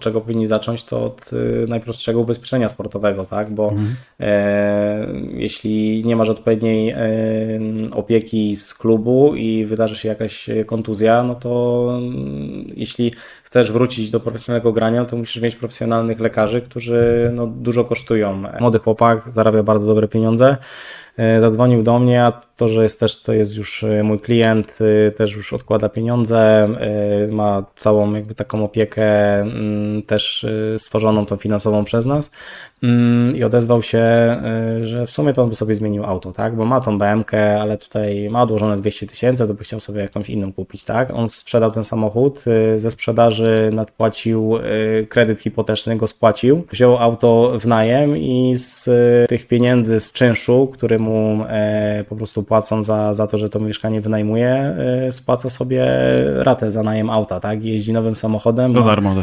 od czego powinni zacząć, to od y, najprostszego ubezpieczenia sportowego, tak? Bo Mhm. e, jeśli nie masz odpowiedniej e, opieki z klubu i wydarzy się jakaś kontuzja, no to mm, jeśli chcesz wrócić do profesjonalnego grania, to musisz mieć profesjonalnych lekarzy, którzy no, dużo kosztują. Młody chłopak zarabia bardzo dobre pieniądze. E, Zadzwonił do mnie, a to, że jest też to jest już e, mój klient, e, też już odkłada pieniądze, ma całą jakby taką opiekę mm, też stworzoną tą finansową przez nas. Mm, i odezwał się, że w sumie to on by sobie zmienił auto, tak, bo ma tą BMK, ale tutaj ma odłożone 200 tysięcy, to by chciał sobie jakąś inną kupić, tak. On sprzedał ten samochód, ze sprzedaży nadpłacił kredyt hipoteczny, go spłacił, wziął auto w najem i z tych pieniędzy z czynszu, który mu e, po prostu płacą za, za to, że to mieszkanie wynajmuje, e, spłaca sobie ratę za najem auta, tak, jeździ nowym samochodem. Za ma- darmo